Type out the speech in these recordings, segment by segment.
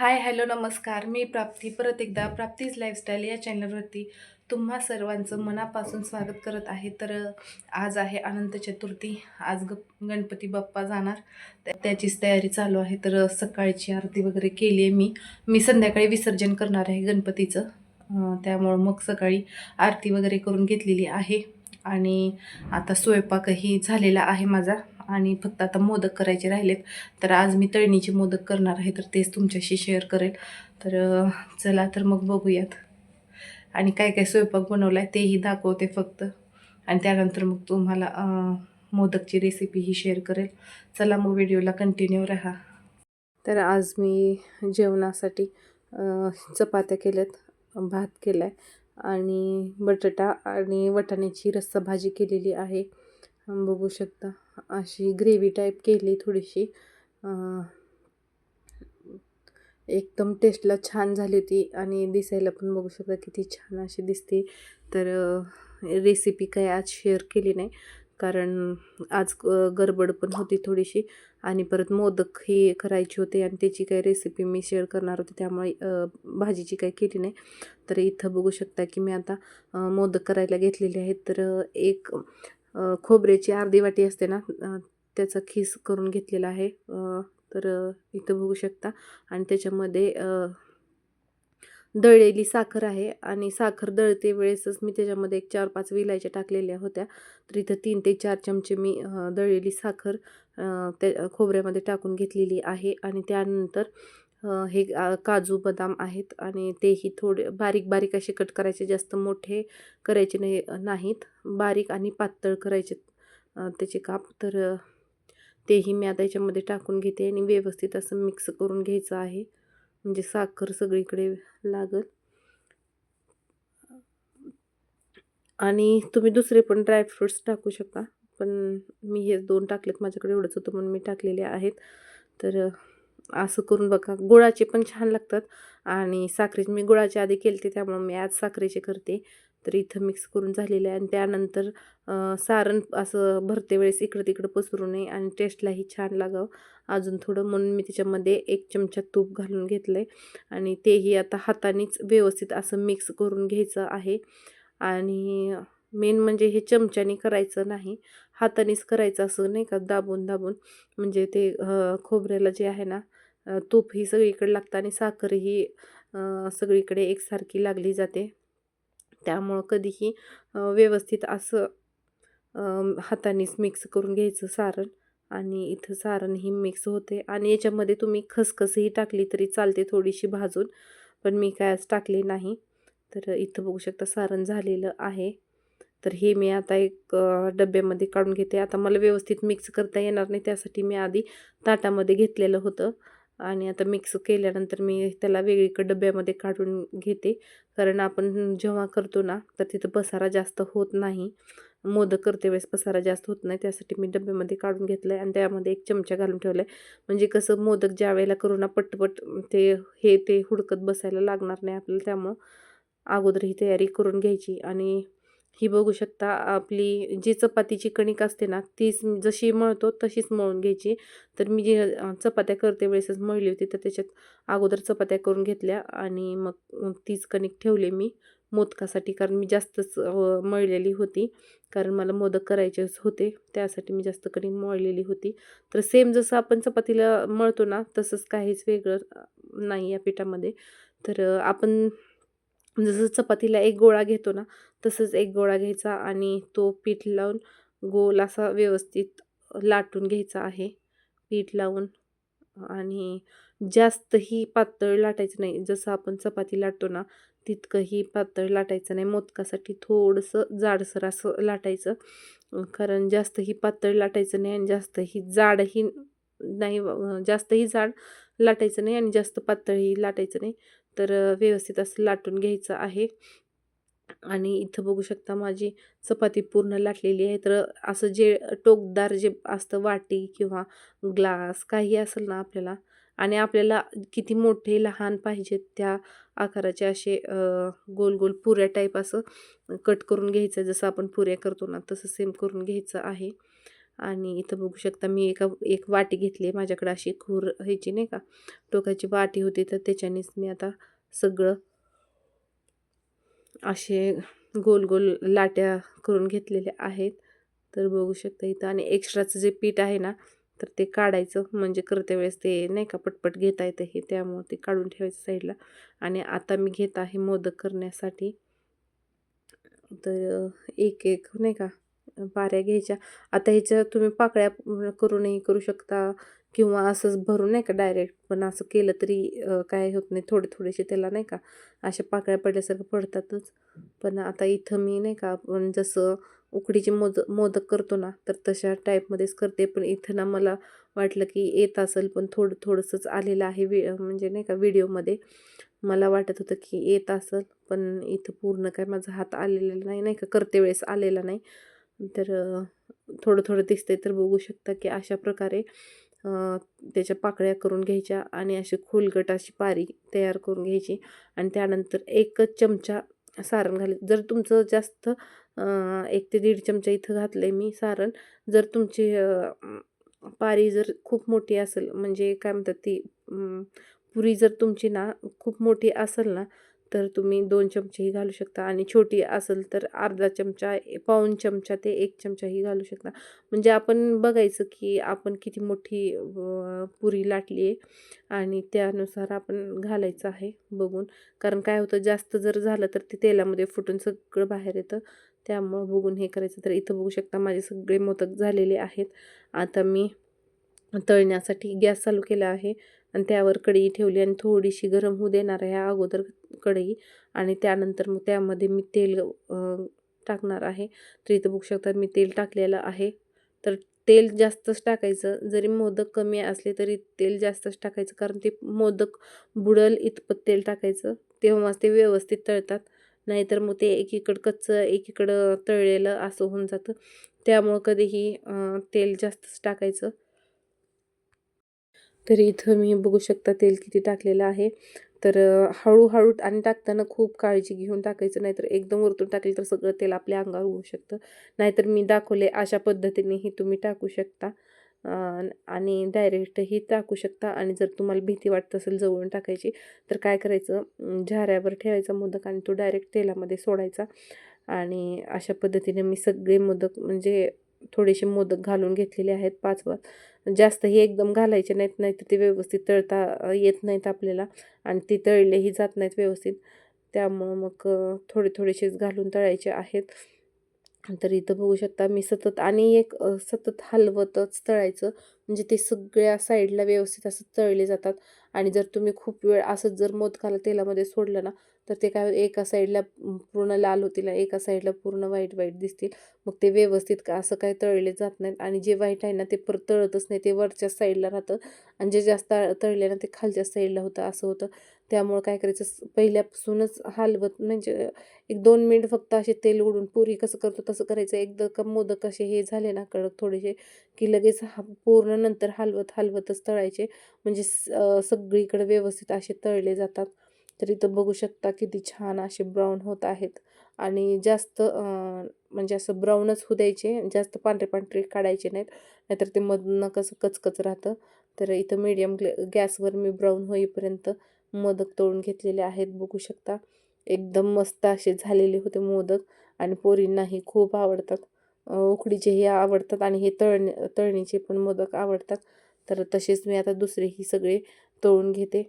Hi hello नमस्कार. मी प्राप्ती. परत एकदा प्राप्तीज लाईफस्टाईल या चॅनलवरती तुम्हा सर्वांचं मनापासून स्वागत करत आहे. तर आज आहे अनंत चतुर्थी. आज ग गणपती बाप्पा जाणार. त्याचीच तयारी चालू आहे. तर सकाळची आरती वगैरे केली आहे मी. मी संध्याकाळी विसर्जन करणार आहे गणपतीचं. त्यामुळं मग सकाळी आरती वगैरे करून घेतलेली आहे. आणि आता स्वयंपाकही झालेला आहे माझा. आणि फक्त आता मोदक करायचे राहिलेत. तर आज मी तळणीचे मोदक करणार आहे तर तेच तुमच्याशी शेअर करेल. तर चला तर मग बघूयात. आणि काय काय स्वयंपाक बनवला आहे तेही दाखवते फक्त. आणि त्यानंतर मग तुम्हाला मोदकची मोदकची रेसिपीही शेअर करेल. चला मग व्हिडिओला कंटिन्यू राहा. तर आज मी जेवणासाठी चपात्या केल्यात भात केला आहे आणि बटाटा आणि वटाण्याची रस्सा भाजी केलेली आहे. बघू शकता. अशी ग्रेव्ही टाईप केली थोडीशी. एकदम टेस्टला छान झाली होती आणि दिसायला पण बघू शकता किती छान अशी दिसते. तर रेसिपी काय आज शेअर केली नाही. कारण आज गडबड पण होती थोडीशी आणि परत मोदक ही करायची होते आणि त्याची काही रेसिपी मी शेअर करणार होते. त्यामुळे भाजीची काही केली नाही. तर इथं बघू शकता की मी आता मोदक करायला घेतलेले आहेत. तर एक खोबऱ्याची अर्धी वाटी असते ना त्याचा खीस करून घेतलेला आहे. तर इथं बघू शकता. आणि त्याच्यामध्ये दळलेली साखर आहे. आणि साखर दळते वेळेसच मी त्याच्यामध्ये एक चार पाच विलायच्या टाकलेल्या होत्या. तर इथं तीन ते चार चमचे मी दळलेली साखर त्या खोबऱ्यामध्ये टाकून घेतलेली आहे. आणि त्यानंतर हे काजू बदाम आहेत आणि तेही थोडे बारीक बारीक असे कट करायचे जास्त मोठे करायचे नाही नाहीत. बारीक आणि पातळ करायचे त्याचे काप. तर तेही मी आता याच्यामध्ये टाकून घेते आणि व्यवस्थित असं मिक्स करून घ्यायचं आहे. म्हणजे साखर सगळीकडे लागल. आणि तुम्ही दुसरे पण ड्रायफ्रूट्स टाकू शकता. पण मी हे दोन टाकलेत माझ्याकडे एवढंच होतं म्हणून मी टाकलेले आहेत. तर असं करून बघा. गुळाचे पण छान लागतात आणि साखरेचे मी गुळाचे आधी केले त्यामुळं मी आज साखरेचे करते. तर इथं मिक्स करून झालेलं आहे आणि त्यानंतर सारण असं भरते वेळेस इकडं तिकडं पसरू नये आणि टेस्टलाही छान लागावं. अजून थोडं म्हणून मी त्याच्यामध्ये एक चमचा तूप घालून घेतलं आहे आणि तेही आता हातानेच व्यवस्थित असं मिक्स करून घ्यायचं आहे. आणि मेन म्हणजे हे चमच्याने करायचं नाही. हातानेच करायचं असं नाही का? दाबून दाबून म्हणजे ते खोबऱ्याला जे आहे ना तूप ही सगळीकडे लागतं आणि साखर ही सगळीकडे एकसारखी लागली जाते. त्यामुळं कधीही व्यवस्थित असं हातानेच मिक्स करून घ्यायचं सारण आणि इथं सारण ही मिक्स होते. आणि याच्यामध्ये तुम्ही खसखसही टाकली तरी चालते थोडीशी भाजून पण मी काय आज टाकले नाही. तर इथं बघू शकता सारण झालेलं आहे. तर हे मी आता एक डब्यामध्ये काढून घेते. आता मला व्यवस्थित मिक्स करता येणार नाही त्यासाठी मी आधी ताटामध्ये घेतलेलं होतं. आणि आता मिक्स केल्यानंतर मी त्याला वेगळीकडे डब्यामध्ये काढून घेते. कारण आपण जेव्हा करतो ना तर तिथं पसारा जास्त होत नाही. मोदक करते वेळेस पसारा जास्त होत नाही. त्यासाठी मी डब्यामध्ये काढून घेतलं आहे आणि त्यामध्ये एक चमचा घालून ठेवला आहे म्हणजे कसं मोदक ज्या वेळेला करू ना पटपट ते हे ते हुडकत बसायला लागणार नाही आपल्याला. त्यामुळं अगोदर ही तयारी करून घ्यायची आणि ही बघू शकता आपली जी चपातीची कणिक असते ना तीच जशी मळतो तशीच मळून घ्यायची. तर मी जी चपात्या करते वेळेसच मळली होती तर त्याच्यात अगोदर चपात्या करून घेतल्या आणि मग तीच कणिक ठेवली मी मोदकासाठी कारण मी जास्तच मळलेली होती. कारण मला मोदक करायचेच होते त्यासाठी मी जास्त कणिक मळलेली होती. तर सेम जसं आपण चपातीला मळतो ना तसंच काहीच वेगळं नाही या पिठामध्ये. तर आपण जसं चपातीला एक गोळा घेतो ना तसंच एक गोळा घ्यायचा आणि तो पीठ लावून गोल असा व्यवस्थित लाटून घ्यायचा आहे. पीठ लावून आणि जास्तही पातळ लाटायचं नाही. जसं आपण चपाती लाटतो ना तितकंही पातळ लाटायचं नाही. मोदकासाठी थोडंसं जाडसर असं लाटायचं. कारण जास्तही पातळ लाटायचं नाही आणि जास्तही जाडही नाही जास्तही जाड लाटायचं नाही आणि जास्त पातळही लाटायचं नाही. तर व्यवस्थित असं लाटून घ्यायचं आहे. आणि इथं बघू शकता माझी चपाती पूर्ण लाटलेली आहे. तर असं जे टोकदार जे असतं वाटी किंवा ग्लास काही असेल ना आपल्याला आणि आपल्याला किती मोठे लहान पाहिजेत त्या आकाराचे असे गोल गोल पुऱ्या टाईप असं कट करून घ्यायचं. जसं आपण पुऱ्या करतो ना तसं सेम करून घ्यायचं आहे. आणि इथं बघू शकता मी एका एक वाटी घेतली आहे माझ्याकडे अशी खूर ह्याची नाही का. टोकाची वाटी होती तर त्याच्यानेच मी आता सगळं असे गोल गोल लाट्या करून घेतलेल्या आहेत. तर बघू शकता इथं आणि एक्स्ट्राचं जे पीठ आहे ना तर ते काढायचं म्हणजे करते वेळेस ते नाही का पटपट घेता येतं हे त्यामुळं ते काढून ठेवायचं साईडला. आणि आता मी घेत आहे मोदक करण्यासाठी. तर एक एक नाही का पाऱ्या घ्यायच्या. आता ह्याच्या तुम्ही पाकळ्या करूनही करू शकता किंवा असंच भरून नाही का डायरेक्ट पण असं केलं तरी काय होत नाही थोडे थोडेसे त्याला नाही का अशा पाकळ्या पडल्यासारखं पडतातच. पण आता इथं मी नाही का आपण जसं उकडीचे मोद मोदक करतो ना तर तशा टाईपमध्येच करते. पण इथं ना मला वाटलं की येत असेल पण थोडं थोडंसंच आलेलं आहे वि म्हणजे नाही का व्हिडिओमध्ये. मला वाटत होतं की येत असेल पण इथं पूर्ण काय माझा हात आलेला नाही नाही का करते वेळेस आलेला नाही. तर थोडं थोडं दिसतंय तर बघू शकता की अशा प्रकारे त्याच्या पाकळ्या करून घ्यायच्या आणि अशी खोलगट अशी पारी तयार करून घ्यायची आणि त्यानंतर एकच चमचा सारण घाल जर तुमचं जास्त एक ते दीड चमचा इथं घातलं आहे मी सारण जर तुमची पारी जर खूप मोठी असेल म्हणजे काय म्हणतात ती पुरी जर तुमची ना खूप मोठी असेल ना तर तुम्ही दोन चमचेही घालू शकता आणि छोटी असेल तर अर्धा चमचा पाऊण चमचा ते एक चमचाही घालू शकता. म्हणजे आपण बघायचं की आपण किती मोठी पुरी लाटली आहे आणि त्यानुसार आपण घालायचं आहे बघून. कारण काय होतं जास्त जर झालं तर ते तेलामध्ये फुटून सगळं बाहेर येतं. त्यामुळं बघून हे करायचं तर इथं बघू शकता माझे सगळे मोदक झालेले आहेत. आता मी तळण्यासाठी गॅस चालू केला आहे. आणि त्यावर कढई ठेवली आणि थोडीशी गरम होऊ देणार आहे अगोदर कढई. आणि त्यानंतर मग त्यामध्ये मी तेल टाकणार आहे. तर इथं बघू शकता मी तेल टाकलेलं आहे. तर तेल जास्तच टाकायचं. जरी मोदक कमी असले तरी तेल जास्तच टाकायचं. कारण ते मोदक बुडल इतपत तेल टाकायचं. तेव्हाच ते व्यवस्थित तळतात. नाहीतर मग ते एकीकडं कच्चं एकीकडं तळलेलं असं होऊन जातं. त्यामुळं कधीही तेल जास्तच टाकायचं. तरी इथं मी बघू शकता तेल किती टाकलेलं आहे. तर हळूहळू आणि टाकताना खूप काळजी घेऊन टाकायचं नाहीतर एकदम वरतून टाकलं तर सगळं तेल आपल्या अंगावर होऊ शकतं. नाहीतर मी दाखवले अशा पद्धतीनेही तुम्ही टाकू शकता. आणि डायरेक्टही टाकू शकता आणि जर तुम्हाला भीती वाटत असेल जवळून टाकायची तर काय करायचं? झाऱ्यावर ठेवायचा मोदक आणि तो डायरेक्ट तेलामध्ये सोडायचा. आणि अशा पद्धतीने मी सगळे मोदक म्हणजे थोडेसे मोदक घालून घेतलेले आहेत पाच पाच जास्त हे एकदम घालायचे नाहीत नाही तर ते व्यवस्थित तळता येत नाहीत आपल्याला आणि ते तळलेही जात नाहीत व्यवस्थित. त्यामुळं मग थोडे थोडेसेच घालून तळायचे आहेत. तर इथं बघू शकता मी सतत आणि एक सतत हलवतच तळायचं. म्हणजे ते सगळ्या साईडला व्यवस्थित असं तळले जातात. आणि जर तुम्ही खूप वेळ असंच जर मोदकाला तेलामध्ये सोडलं ना तर ते काय एका साईडला पूर्ण लाल होतील एका साईडला पूर्ण व्हाईट व्हाईट दिसतील. मग ते व्यवस्थित का असं काय तळले जात नाहीत आणि जे व्हाईट आहे ना ते परत तळतच नाही ते वरच्या साईडला राहतं. आणि जे जास्त तळले ना ते खालच्या साईडला होतं असं होतं. त्यामुळं काय करायचं पहिल्यापासूनच हलवत म्हणजे एक दोन मिनिट फक्त असे तेल उडून पुरी कसं करतो तसं करायचं. एकदा का मोदक असे हे झाले ना कडक थोडेसे की लगेच हा पूर्ण नंतर हलवत हलवतच तळायचे. म्हणजे सगळीकडे व्यवस्थित असे तळले जातात. तर इथं बघू शकता किती छान असे ब्राऊन होत आहेत. आणि जास्त म्हणजे असं ब्राऊनच होऊ द्यायचे जास्त पांढरे पांढरे काढायचे नाहीत. नाहीतर ते मधनं कसं कचकच राहतं. तर इथं मीडियम गॅसवर मी ब्राऊन होईपर्यंत मोदक तळून घेतलेले आहेत. बघू शकता. एकदम मस्त असे झालेले होते मोदक. आणि पोरींनाही खूप आवडतात. उकडीचेही आवडतात आणि हे तळणी तळणीचे पण मोदक आवडतात. तर तसेच मी आता दुसरेही सगळे तळून घेते.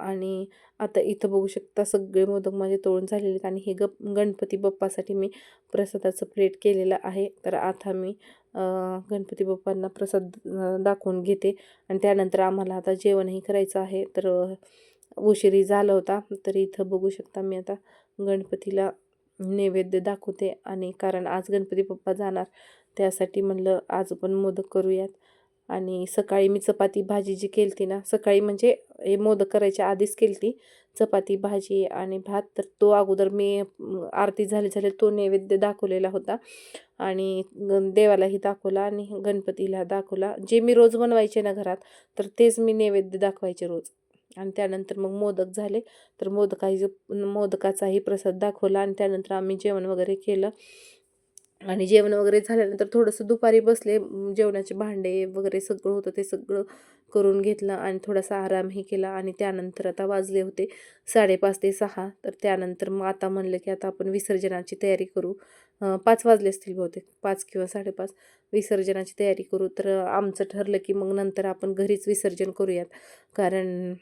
आणि आता इथं बघू शकता सगळे मोदक माझे तोडून झालेले आहेत आणि हे गप गणपती बाप्पासाठी मी प्रसादाचं प्लेट केलेलं आहे. तर आता मी गणपती बाप्पांना प्रसाद दाखवून घेते. आणि त्यानंतर आम्हाला आता जेवणही करायचं आहे. तर उशिरी झाला होता. तर इथं बघू शकता मी आता गणपतीला नैवेद्य दाखवते. आणि कारण आज गणपती बाप्पा जाणार. त्यासाठी म्हणलं आज पण मोदक करूयात. आणि सकाळी मी चपाती भाजी जी केली ना सकाळी म्हणजे हे मोदक करायच्या आधीच केली ती चपाती भाजी आणि भात तर तो अगोदर मी आरती झाली झाली तो नैवेद्य दाखवलेला होता. आणि देवालाही दाखवला आणि गणपतीला दाखवला. जे मी रोज बनवायचे ना घरात तर तेच मी नैवेद्य दाखवायचे रोज. आणि त्यानंतर मग मोदक झाले तर मोदकाही मोदकाचाही प्रसाद दाखवला आणि त्यानंतर आम्ही जेवण वगैरे केलं. आणि जेवण वगैरे झाल्यानंतर थोडंसं दुपारी बसले जेवणाचे भांडे वगैरे सगळं होतं ते सगळं करून घेतलं आणि थोडासा आरामही केला आणि त्यानंतर आता वाजले होते साडेपाच ते सहा. तर त्यानंतर मग आता म्हणलं की आता आपण विसर्जनाची तयारी करू. पाच वाजले असतील बहुतेक पाच किंवा साडेपाच विसर्जनाची तयारी करू. तर आमचं ठरलं की मग नंतर आपण घरीच विसर्जन करूयात. कारण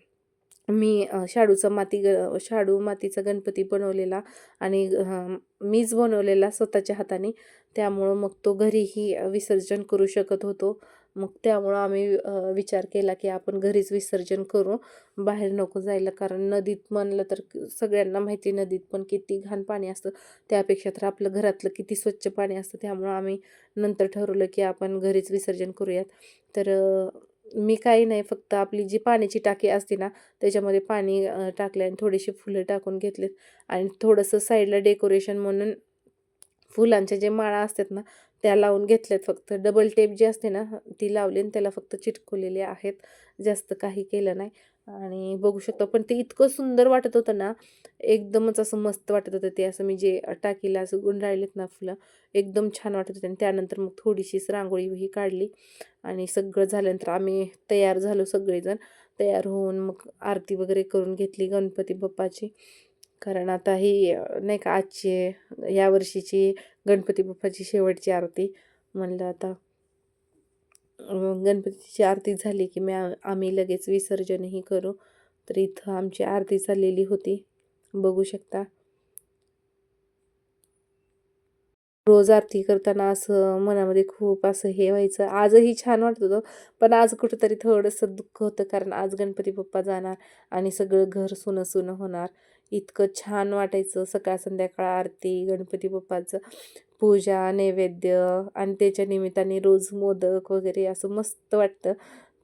मी शाडूचा माती ग शाडू मातीचा गणपती बनवलेला आणि मीच बनवलेला स्वतःच्या हाताने. त्यामुळं मग तो घरीही विसर्जन करू शकत होतो. मग त्यामुळं आम्ही विचार केला की आपण घरीच विसर्जन करू. बाहेर नको जायला कारण नदीत म्हणलं तर सगळ्यांना माहिती आहे नदीत पण किती घाण पाणी असतं. त्यापेक्षा तर आपलं घरातलं किती स्वच्छ पाणी असतं त्यामुळं आम्ही नंतर ठरवलं की आपण घरीच विसर्जन करूयात. तर मी काही नाही फक्त आपली जी पाण्याची टाकी असते ना त्याच्यामध्ये पाणी टाकले आणि थोडीशी फुलं टाकून घेतलेत. आणि थोडंसं साईडला डेकोरेशन म्हणून फुलांच्या जे माळा असतात ना त्या लावून घेतल्यात फक्त. डबल टेप जी असते ना ती लावली आणि त्याला फक्त चिटकवलेली आहेत. जास्त काही केलं नाही. आणि बघू शकतो. पण ते इतकं सुंदर वाटत होतं ना एकदमच असं मस्त वाटत होतं ते. असं मी जे टाकीला असं गुंडाळलेत ना फुलं एकदम छान वाटत होते. आणि त्यानंतर मग थोडीशीच रांगोळी ही काढली आणि सगळं झाल्यानंतर आम्ही तयार झालो सगळेजण. तयार होऊन मग आरती वगैरे करून घेतली गणपती बाप्पाची. कारण आता ही नाही का आजची या वर्षीची गणपती बाप्पाची शेवटची आरती म्हणलं आता. गणपतीची आरती झाली की मी आम्ही लगेच विसर्जनही करू. तर इथं आमची आरती चाललेली होती. बघू शकता. रोज आरती करताना असं मनामध्ये खूप असं हे व्हायचं. आजही छान वाटत होतं. पण आज कुठंतरी थोडंसं दुःख होतं कारण आज गणपती बाप्पा जाणार आणि सगळं घर सुनं सुनं होणार. इतकं छान वाटायचं सकाळ संध्याकाळ आरती गणपती बाप्पाचं पूजा नैवेद्य आणि त्याच्या निमित्ताने रोज मोदक वगैरे असं मस्त वाटतं.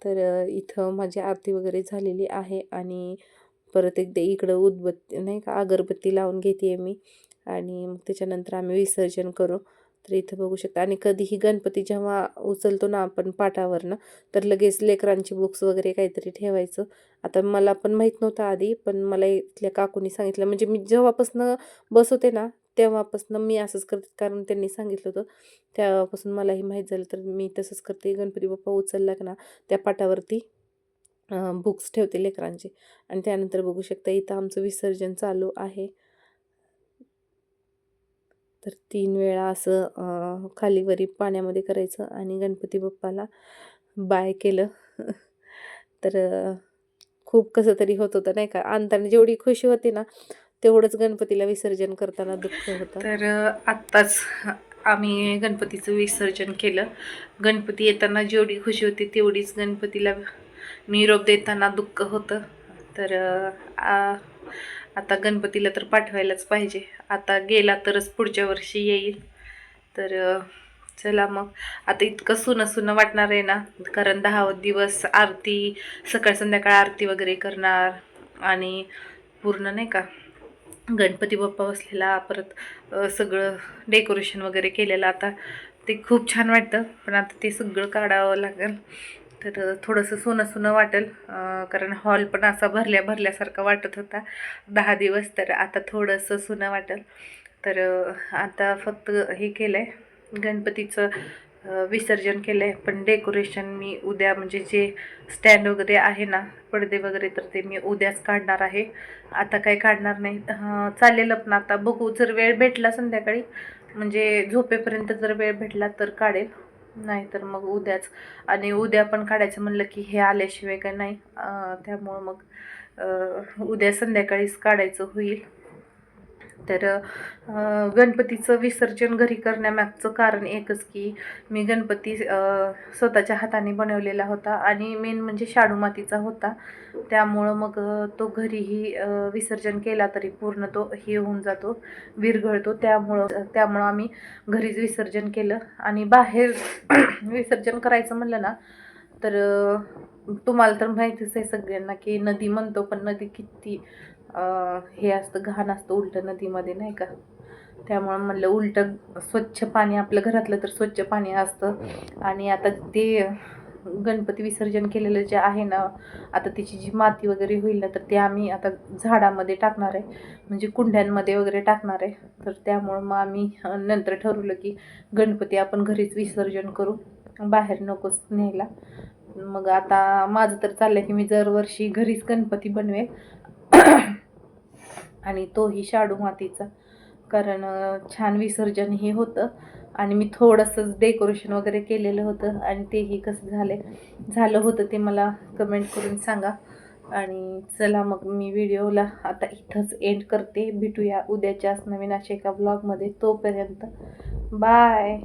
तर इथं माझी आरती वगैरे झालेली आहे आणि परत एकदा इकडं उदबत्ती नाही का अगरबत्ती लावून घेते मी. आणि मग त्याच्यानंतर आम्ही विसर्जन करू. तर इथं बघू शकता. आणि कधीही गणपती जेव्हा उचलतो ना आपण पाटावरनं तर लगेच लेकरांची बुक्स वगैरे काहीतरी ठेवायचं. आता मला पण माहीत नव्हतं आधी पण मला इथल्या काकूनी सांगितलं. म्हणजे मी जेव्हापासनं बसवते ना तेव्हापासनं मी असंच करते. कारण त्यांनी सांगितलं होतं तेव्हापासून मलाही माहीत झालं. तर मी तसंच करते. गणपती बाप्पा उचलला का ना त्या पाटावरती बुक्स ठेवते लेकरांचे. आणि त्यानंतर बघू शकता इथं आमचं विसर्जन चालू आहे. तर तीन वेळा असं खाली वरी पाण्यामध्ये करायचं आणि गणपती बाप्पाला बाय केलं. तर खूप कसं तरी होत होतं नाही का? आणताना जेवढी खुशी होती ना तेवढंच गणपतीला विसर्जन करताना दुःख होतं. तर आत्ताच आम्ही गणपतीचं विसर्जन केलं. गणपती येताना जेवढी खुशी होती तेवढीच गणपतीला निरोप देताना दुःख होतं. तर आ- आता गणपतीला तर पाठवायलाच पाहिजे. आता गेला तरच पुढच्या वर्षी येईल. तर चला मग. आता इतकं सुनं सुनं वाटणार आहे ना कारण दहा दिवस आरती सकाळ संध्याकाळ आरती वगैरे करणार आणि पूर्ण नाही का गणपती बाप्पा बसलेला परत सगळं डेकोरेशन वगैरे केलेलं. आता ते खूप छान वाटतं पण आता ते सगळं काढावं लागेल. तर थोडंसं सोनं सोनं वाटेल कारण हॉल पण असा भरल्या भरल्यासारखा वाटत होता. दहा दिवस तर आता थोडंसं सोनं वाटेल. तर आता फक्त हे केलं आहे गणपतीचं विसर्जन केलं आहे पण डेकोरेशन मी उद्या म्हणजे जे स्टँड वगैरे आहे ना पडदे वगैरे तर ते मी उद्याच काढणार आहे. आता काही काढणार नाही. चालेल पण आता बघू. जर वेळ भेटला संध्याकाळी म्हणजे झोपेपर्यंत जर वेळ भेटला तर काढेल. नाहीतर मग उद्याच. आणि उद्या पण काढायचं म्हणलं की हे आल्याशिवाय काय नाही. त्यामुळं मग उद्या संध्याकाळीच काढायचं होईल. तर गणपतीचं विसर्जन घरी करण्यामागचं कारण एकच की मी गणपती स्वतःच्या हाताने बनवलेला होता आणि मेन म्हणजे शाडू मातीचा होता. त्यामुळं मग तो घरीही विसर्जन केला तरी पूर्ण तो हे होऊन जातो विरघळतो. त्यामुळं त्यामुळं आम्ही घरीच विसर्जन केलं आणि बाहेर विसर्जन करायचं म्हणलं ना तर तुम्हाला तर माहितीच आहे सगळ्यांना की नदी म्हणतो पण नदी किती हे असतं घाण असतं उलटं नदीमध्ये नाही का? त्यामुळं म्हणलं उलटं स्वच्छ पाणी आपलं घरातलं तर स्वच्छ पाणी असतं. आणि आता ते गणपती विसर्जन केलेलं जे आहे ना आता तिची जी माती वगैरे होईल ना तर ते आम्ही आता झाडामध्ये टाकणार आहे. म्हणजे कुंड्यांमध्ये वगैरे टाकणार आहे. तर त्यामुळं मग आम्ही नंतर ठरवलं की गणपती आपण घरीच विसर्जन करू. बाहेर नकोच न्यायला. मग आता माझं तर चाललं की मी दरवर्षी घरीच गणपती बनवेल आणि तोही शाडू मातीचा. कारण छान विसर्जन हे होतं. आणि मी थोडंसंच डेकोरेशन वगैरे केलेलं होतं आणि तेही कसं झालं झालं होतं ते मला कमेंट करून सांगा. आणि चला मग मी व्हिडिओला आता इथंच एंड करते. भेटूया उद्याच्याच नवीन अशा एका ब्लॉगमध्ये तोपर्यंत बाय